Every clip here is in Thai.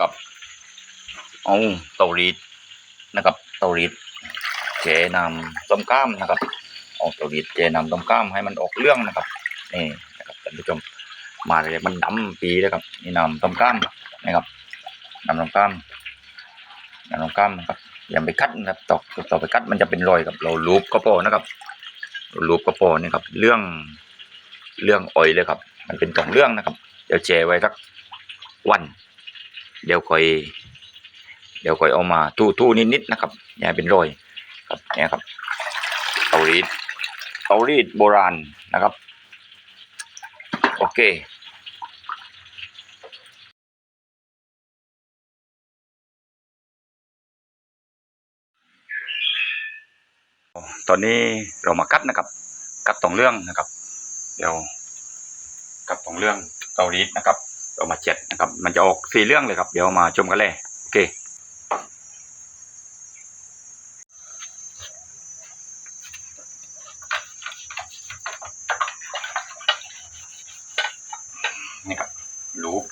กับเอาเตารีดนะครับ เตารีดเจนำต้มกล้ามนะครับเอาเตารีดเจนำต้มกล้ามให้มันออกเรื่องนะครับนี่นะครับท่านผู้ชมมาเลยมันดำปีนะครับนี่นำต้มกล้ามนะครับนำต้มกล้ามนำต้มกล้ามนะครับอย่าไปคัดนะครับต่อต่อไปคัดมันจะเป็นรอยกับเราลูบก็พอนะครับลูบก็พอนี่ครับเรื่องเรื่องอ่อยเลยครับ มันเป็นสองเรื่องนะครับ เดี๋ยวแชร์ไว้สักวัน เดี๋ยวค่อย เดี๋ยวค่อยเอามาทูทูนิดๆนะครับอย่าเป็นรอยครับเนี่ยครับเตารีดเตารีดโบราณนะครับ โอเคตอนนี้เรามากัดนะครับ กัดตรงเรื่องนะครับ เดี๋ยวกัดตรงเรื่องเตารีดนะครับ เอามาเจ็ดนะครับ มันจะออกสี่เรื่องเลยครับ เดี๋ยวมาชมกันเลยโอเคนี่ครับรูป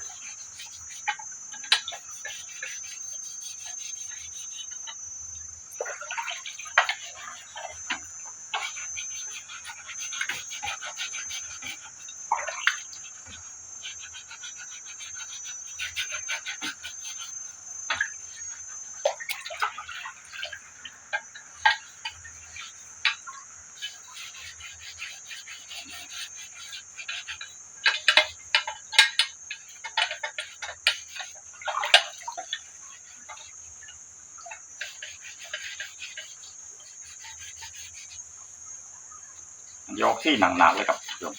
ยกที่หนักๆเลยครับโยม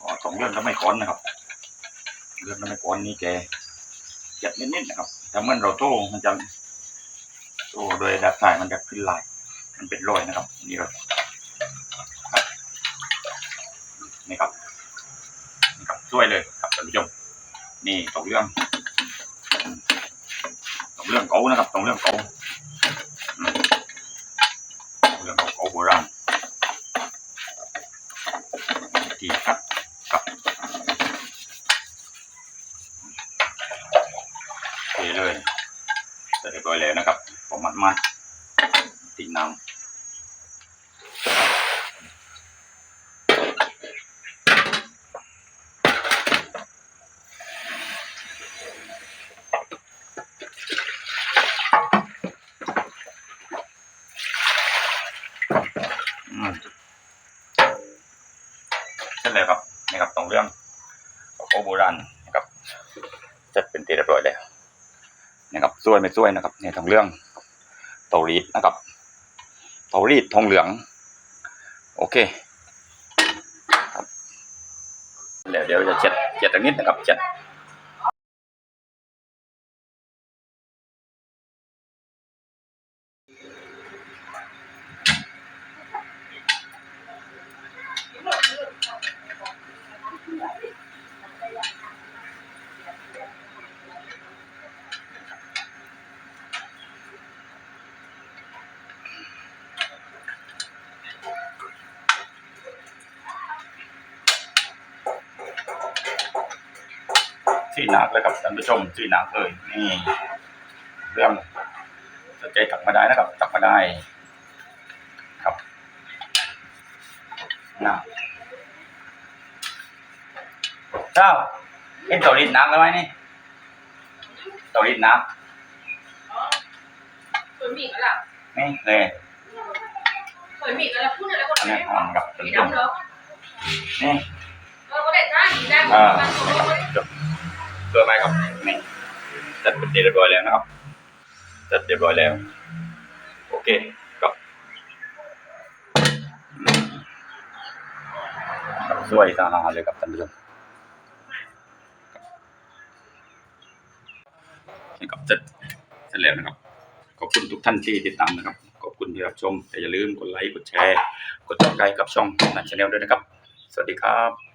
อ๋อสองเรื่องก็ไม่ค้อนนะครับ เรื่องก็ไม่ค้อนนี่แกเจ็บนิดๆนะครับแต่เมื่อเราโต้มันจะโต้โดยดับสายมันจะขึ้นลาย มันเป็นรอยนะครับ นี่ครับนี่ครับนี่ครับช่วยเลยครับท่านผู้ชมนี่สองเรื่องสองเรื่องเก่านะครับสองเรื่องเก่าอืมสองเรื่องเก่าโบราณ ทีครับกับเทเลยเสร็จเรียบร้อยแล้วนะครับผมมัดมัดติดน้ำ นเลยครับนะครับตรงเรื่องโอโบรันนะครับจัดเป็นตีเรียบร้อยแล้วนะครับช่วยไม่ช่วยนะครับในทางเรื่องเตารีดนะครับเตารีดทองเหลือง โอเคครับเดี๋ยวเดี๋ยวจะเช็ดเช็ดตรงนี้นะครับเช็ด ที่หนักเลยครับท่านผู้ชมที่หนักเลยนี่เรื่องสนใจตักมาได้นะครับตักมาได้ครับนะเจ้าเห็นเตารีดน้ำแล้วไหมนี่เตารีดน้เปิดมีกันล่ะำนี่เลยเปิดมีกันล่ะพูดอะไรก็อันได้นี้อ่อนกับท่านสีผู้ชมดำเหรอนี่เออก็ได้ท่าสีดำอ่ามันโอ้ยจบเพื่อไหมครับนี่จัดเป็นเรียบร้อยแล้วนะครับ จัดเรียบร้อยแล้ว โอเคครับสวยสะอาเลยครับท่านผู้ชมนี่ครับเสร็จเสร็จแล้วนะครับ ขอบคุณทุกท่านที่ติดตามนะครับ ขอบคุณที่รับชมแต่อย่าลืมกดไลค์กดแชร์ กดติดตามกับช่องนันชาแนลด้วยนะครับ สวัสดีครับ